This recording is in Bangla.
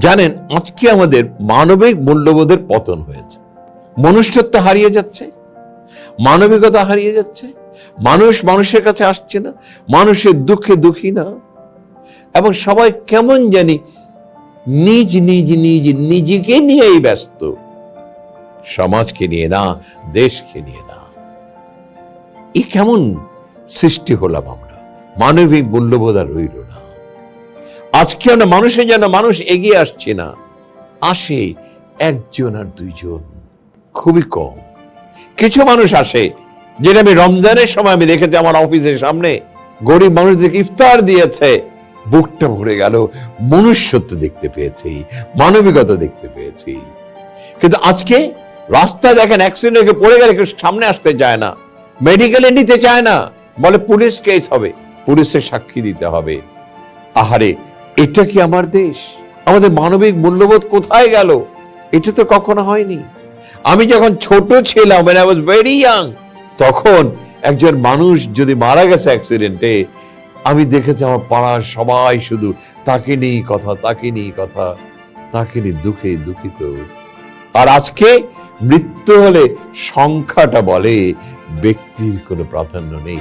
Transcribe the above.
জানেন, আজকে আমাদের মানবিক মূল্যবোধের পতন হয়েছে। মনুষ্যত্ব হারিয়ে যাচ্ছে, মানবিকতা হারিয়ে যাচ্ছে, মানুষ মানুষের কাছে আসছে না, মানুষের দুঃখে দুঃখী না। এবং সবাই কেমন জানি নিজ নিজ নিজ, নিজেকে নিয়েই ব্যস্ত। সমাজকে নিয়ে না, দেশকে নিয়ে না। এ কেমন সৃষ্টি হলাম আমরা। মানবিক মূল্যবোধ আর রইল না। আজকে আমরা মানুষের যেন মানুষ এগিয়ে আসছে না। আসে একজন আর দুইজন। খুবই কম। কিছু মানুষ আসে, যেটা আমি রমজানের সময় আমি দেখেছি আমার অফিসের সামনে। গরিব মানুষদেরকে ইফতার দিয়েছে, বুকটা ভরে গেল। মনুষ্যত্ব দেখতে পেয়েছি, মানবিকতা দেখতে পেয়েছি। কিন্তু আজকে রাস্তা দেখেন অ্যাক্সিডেন্টে পড়ে গেলে কেউ সামনে আসতে চায় না। মেডিকেলে নিতে চায় না। বলে পুলিশ কেস হবে। পুলিশের সাক্ষী দিতে হবে। আহারে এটা কি আমার দেশ? আমাদের মানবিক মূল্যবোধ কোথায় গেল? এটা তো কখনো হয়নি। আমি যখন ছোট ছিলাম I was very young, তখন একজন মানুষ যদি মারা গেছে অ্যাক্সিডেন্টে আমি দেখেছি আমার পাড়ার সবাই শুধু তাকে নেই কথা, তাকে নেই কথা, তাকে নিয়ে দুঃখে দুঃখিত। আর আজকে মৃত্যু হলে সংখ্যাটা বলে, ব্যক্তির কোনো প্রাধান্য নেই।